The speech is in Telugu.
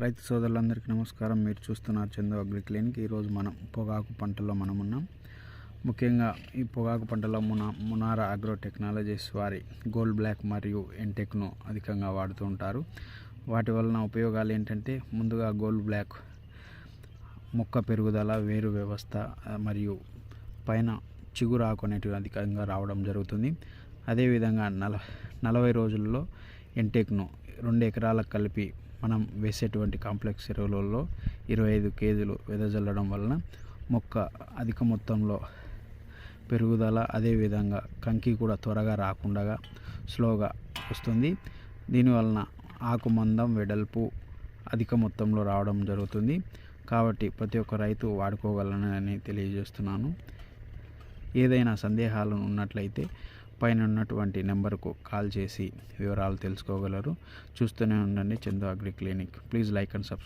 రైతు సోదరులందరికీ నమస్కారం. మీరు చూస్తున్నారు చందు అగ్రి క్లినిక్. ఈరోజు మనం పొగాకు పంటలో మనం ఉన్నాం. ముఖ్యంగా ఈ పొగాకు పంటలో మున మునారా అగ్రో టెక్నాలజీస్ వారి గోల్డ్ బ్లాక్ మరియు ఎంటెక్ను అధికంగా వాడుతూ ఉంటారు. వాటి వలన ఉపయోగాలు ఏంటంటే ముందుగా గోల్డ్ బ్లాక్ మొక్క పెరుగుదల వేరు వ్యవస్థ మరియు పైన చిగురాకు అనేటివి అధికంగా రావడం జరుగుతుంది. అదేవిధంగా నల నలభై రోజుల్లో ఎంటెక్ను రెండు ఎకరాలకు కలిపి మనం వేసేటువంటి కాంప్లెక్స్ ఎరువులలో ఇరవై ఐదు కేజీలు వెదజల్లడం వలన మొక్క అధిక మొత్తంలో పెరుగుదల అదేవిధంగా కంకి కూడా త్వరగా రాకుండా స్లోగా వస్తుంది. దీనివలన ఆకు మందం వెడల్పు అధిక మొత్తంలో రావడం జరుగుతుంది. కాబట్టి ప్రతి ఒక్క రైతు వాడుకోగలనని తెలియజేస్తున్నాను. ఏదైనా సందేహాలు ఉన్నట్లయితే పైన ఉన్నటువంటి నెంబర్కు కాల్ చేసి వివరాలు తెలుసుకోగలరు. చూస్తూనే ఉండండి Chandu agri clinic. Please like and subscribe